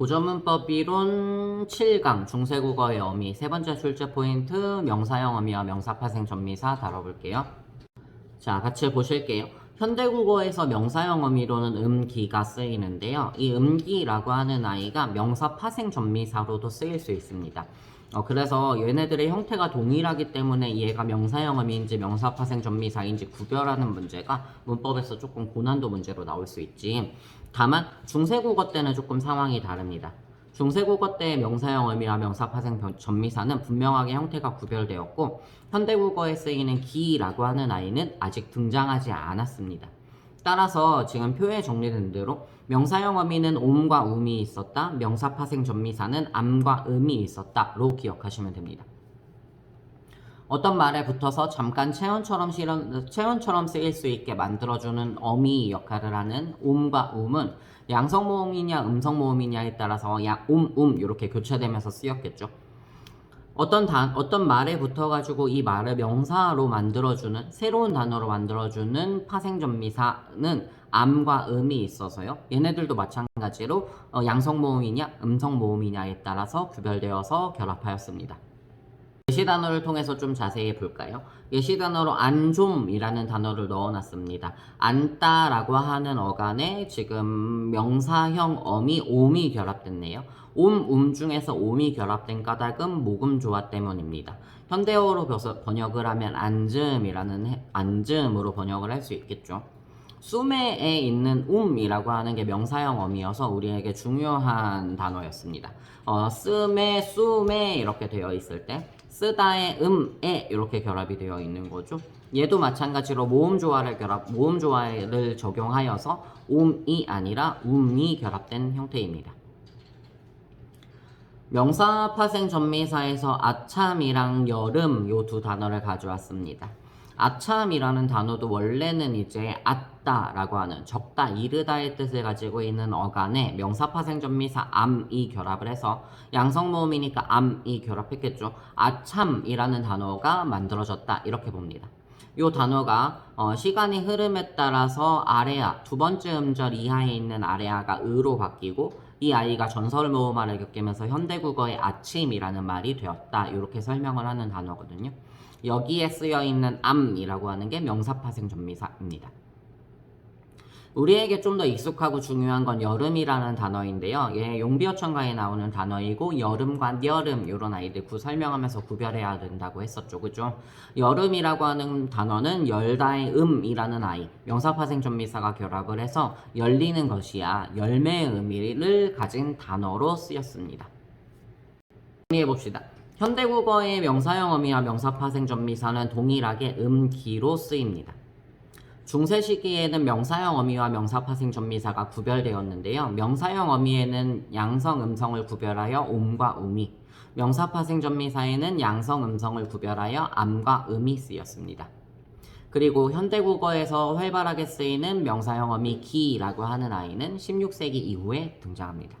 고전문법 이론 7강 중세국어의 어미 세 번째 출제 포인트 명사형 어미와 명사파생 전미사 다뤄볼게요. 자, 같이 보실게요. 현대국어에서 명사형 어미로는 음기가 쓰이는데요. 이 음기라고 하는 아이가 명사 파생 전미사로도 쓰일 수 있습니다. 어, 그래서 얘네들의 형태가 동일하기 때문에 얘가 명사형 어미인지 명사 파생 전미사인지 구별하는 문제가 문법에서 조금 고난도 문제로 나올 수 있지. 다만 중세국어 때는 조금 상황이 다릅니다. 중세국어 때의 명사형 의미와 명사 파생 변- 전미사는 분명하게 형태가 구별되었고 현대국어에 쓰이는 기라고 하는 아이는 아직 등장하지 않았습니다. 따라서 지금 표에 정리된 대로 명사형 어미는 옴과 음이 있었다, 명사 파생 전미사는 암과 음이 있었다로 기억하시면 됩니다. 어떤 말에 붙어서 잠깐 체온처럼 실현, 체온처럼 쓰일 수 있게 만들어주는 어미 역할을 하는 옴과 음은 양성 모음이냐 음성 모음이냐에 따라서 야, 옴, 음 이렇게 교체되면서 쓰였겠죠. 어떤 단, 어떤 말에 붙어가지고 이 말을 명사로 만들어주는 새로운 단어로 만들어주는 파생전미사는 암과 음이 있어서요. 얘네들도 마찬가지로 어, 양성 모음이냐 음성 모음이냐에 따라서 구별되어서 결합하였습니다. 예시 단어를 통해서 좀 자세히 볼까요? 예시 단어로 안좀이라는 단어를 넣어놨습니다. 안따라고 하는 어간에 지금 명사형 어미 옴이 결합됐네요. 옴, 음 중에서 옴이 결합된 까닭은 모금 조화 때문입니다. 현대어로 번역을 하면 안즘이라는 해- 안즘으로 번역을 할 수 있겠죠. 수메에 있는 um이라고 하는 게 명사형 어미여서 우리에게 중요한 단어였습니다. 어, 쓰메, 수메 이렇게 되어 있을 때 쓰다의 음에 이렇게 결합이 되어 있는 거죠. 얘도 마찬가지로 모음 조화를 결합, 모음 조화를 적용하여서 옴이 아니라 um이 결합된 형태입니다. 명사 파생 전미사에서 아참이랑 여름 요 두 단어를 가져왔습니다. 아참이라는 단어도 원래는 이제 아따라고 하는 적다, 이르다의 뜻을 가지고 있는 어간에 명사 파생 전미사 암이 결합을 해서 양성 모음이니까 암이 결합했겠죠. 아참이라는 단어가 만들어졌다 이렇게 봅니다. 이 단어가 어, 시간의 흐름에 따라서 아래아 두 번째 음절 이하에 있는 아래아가 으로 바뀌고 이 아이가 전설 모음화를 겪으면서 현대국어의 아침이라는 말이 되었다 이렇게 설명을 하는 단어거든요. 여기에 쓰여 있는 암이라고 하는 게 명사파생 전미사입니다. 우리에게 좀 더 익숙하고 중요한 건 여름이라는 단어인데요. 얘 용비어천가에 나오는 단어이고 여름과 여름 이런 아이들 구 설명하면서 구별해야 된다고 했었죠. 그죠? 여름이라고 하는 단어는 열다의 음이라는 아이 명사파생 전미사가 결합을 해서 열리는 것이야 열매의 의미를 가진 단어로 쓰였습니다. 정리해 봅시다. 현대국어의 명사형 어미와 명사파생 전미사는 동일하게 음기로 쓰입니다. 중세 시기에는 명사형 어미와 명사파생 전미사가 구별되었는데요. 명사형 어미에는 양성 음성을 구별하여 옴과 음이, 명사파생 전미사에는 양성 음성을 구별하여 암과 음이 쓰였습니다. 그리고 현대국어에서 활발하게 쓰이는 명사형 어미 기라고 하는 아이는 16세기 이후에 등장합니다.